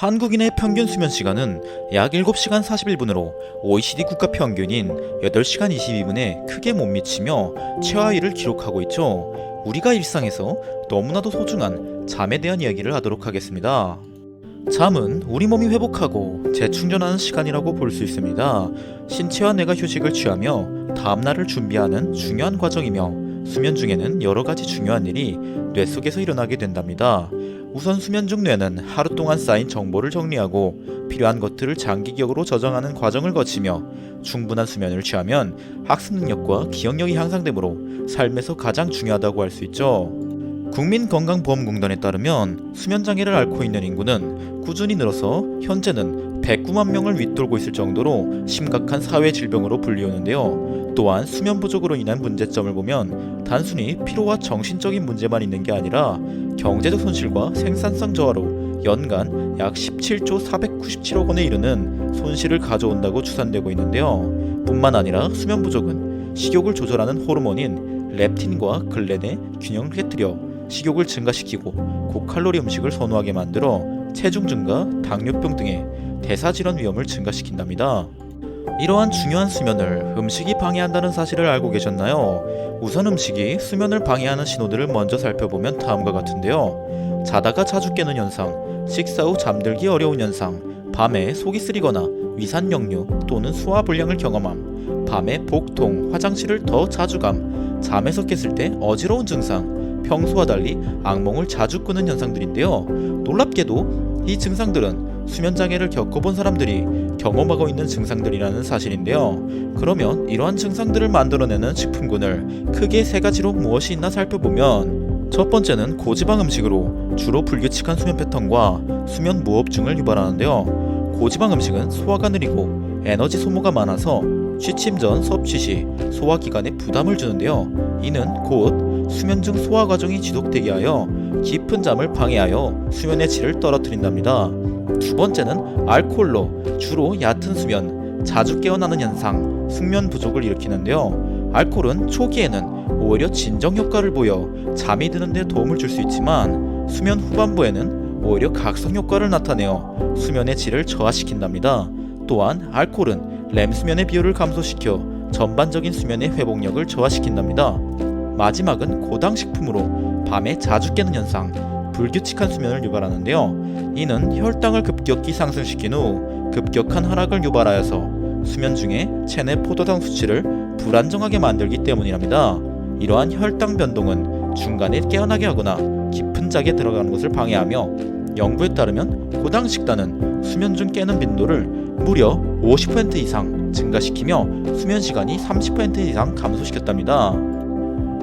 한국인의 평균 수면 시간은 약 7시간 41분으로 OECD 국가 평균인 8시간 22분에 크게 못 미치며 최하위를 기록하고 있죠. 우리가 일상에서 너무나도 소중한 잠에 대한 이야기를 하도록 하겠습니다. 잠은 우리 몸이 회복하고 재충전하는 시간이라고 볼 수 있습니다. 신체와 뇌가 휴식을 취하며 다음날을 준비하는 중요한 과정이며 수면 중에는 여러 가지 중요한 일이 뇌 속에서 일어나게 된답니다. 우선 수면 중 뇌는 하루 동안 쌓인 정보를 정리하고 필요한 것들을 장기 기억으로 저장하는 과정을 거치며 충분한 수면을 취하면 학습 능력과 기억력이 향상되므로 삶에서 가장 중요하다고 할 수 있죠. 국민건강보험공단에 따르면 수면 장애를 앓고 있는 인구는 꾸준히 늘어서 현재는 109만 명을 윗돌고 있을 정도로 심각한 사회 질병으로 불리우는데요. 또한 수면 부족으로 인한 문제점을 보면 단순히 피로와 정신적인 문제만 있는 게 아니라 경제적 손실과 생산성 저하로 연간 약 17조 497억 원에 이르는 손실을 가져온다고 추산되고 있는데요. 뿐만 아니라 수면 부족은 식욕을 조절하는 호르몬인 렙틴과 글렌의 균형을 깨뜨려 식욕을 증가시키고 고칼로리 음식을 선호하게 만들어 체중 증가, 당뇨병 등의 대사질환 위험을 증가시킨답니다. 이러한 중요한 수면을 음식이 방해한다는 사실을 알고 계셨나요? 우선 음식이 수면을 방해하는 신호들을 먼저 살펴보면 다음과 같은데요. 자다가 자주 깨는 현상, 식사 후 잠들기 어려운 현상, 밤에 속이 쓰리거나 위산 역류 또는 소화 불량을 경험함, 밤에 복통, 화장실을 더 자주 감, 잠에서 깼을 때 어지러운 증상, 평소와 달리 악몽을 자주 꾸는 현상들인데요. 놀랍게도 이 증상들은 수면 장애를 겪어본 사람들이 경험하고 있는 증상들이라는 사실인데요. 그러면 이러한 증상들을 만들어내는 식품군을 크게 세 가지로 무엇이 있나 살펴보면 첫 번째는 고지방 음식으로 주로 불규칙한 수면 패턴과 수면 무호흡증을 유발하는데요. 고지방 음식은 소화가 느리고 에너지 소모가 많아서 취침 전 섭취 시 소화기관에 부담을 주는데요. 이는 곧 수면 중 소화 과정이 지속되게 하여 깊은 잠을 방해하여 수면의 질을 떨어뜨린답니다. 두 번째는 알코올로 주로 얕은 수면, 자주 깨어나는 현상, 숙면 부족을 일으키는데요. 알코올은 초기에는 오히려 진정 효과를 보여 잠이 드는 데 도움을 줄 수 있지만 수면 후반부에는 오히려 각성 효과를 나타내어 수면의 질을 저하시킨답니다. 또한 알코올은 렘 수면의 비율을 감소시켜 전반적인 수면의 회복력을 저하시킨답니다. 마지막은 고당식품으로 밤에 자주 깨는 현상, 불규칙한 수면을 유발하는데요. 이는 혈당을 급격히 상승시킨 후 급격한 하락을 유발하여서 수면 중에 체내 포도당 수치를 불안정하게 만들기 때문이랍니다. 이러한 혈당 변동은 중간에 깨어나게 하거나 깊은 짝에 들어가는 것을 방해하며 연구에 따르면 고당 식단은 수면 중 깨는 빈도를 무려 50% 이상 증가시키며 수면 시간이 30% 이상 감소시켰답니다.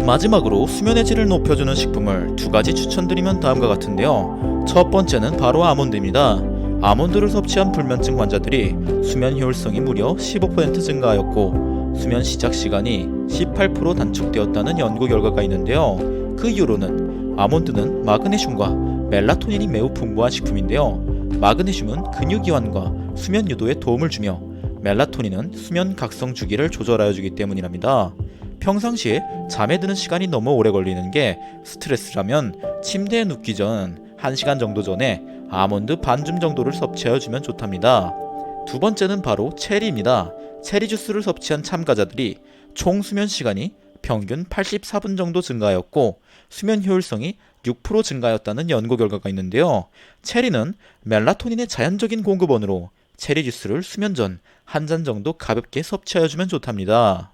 마지막으로 수면의 질을 높여주는 식품을 두 가지 추천드리면 다음과 같은데요. 첫 번째는 바로 아몬드입니다. 아몬드를 섭취한 불면증 환자들이 수면 효율성이 무려 15% 증가하였고 수면 시작 시간이 18% 단축되었다는 연구 결과가 있는데요. 그 이유로는 아몬드는 마그네슘과 멜라토닌이 매우 풍부한 식품인데요. 마그네슘은 근육 이완과 수면 유도에 도움을 주며 멜라토닌은 수면 각성 주기를 조절하여 주기 때문이랍니다. 평상시에 잠에 드는 시간이 너무 오래 걸리는 게 스트레스라면 침대에 눕기 전 1시간 정도 전에 아몬드 반줌 정도를 섭취하여 주면 좋답니다. 두 번째는 바로 체리입니다. 체리 주스를 섭취한 참가자들이 총 수면 시간이 평균 84분 정도 증가하였고 수면 효율성이 6% 증가하였다는 연구 결과가 있는데요. 체리는 멜라토닌의 자연적인 공급원으로 체리 주스를 수면 전 한 잔 정도 가볍게 섭취하여 주면 좋답니다.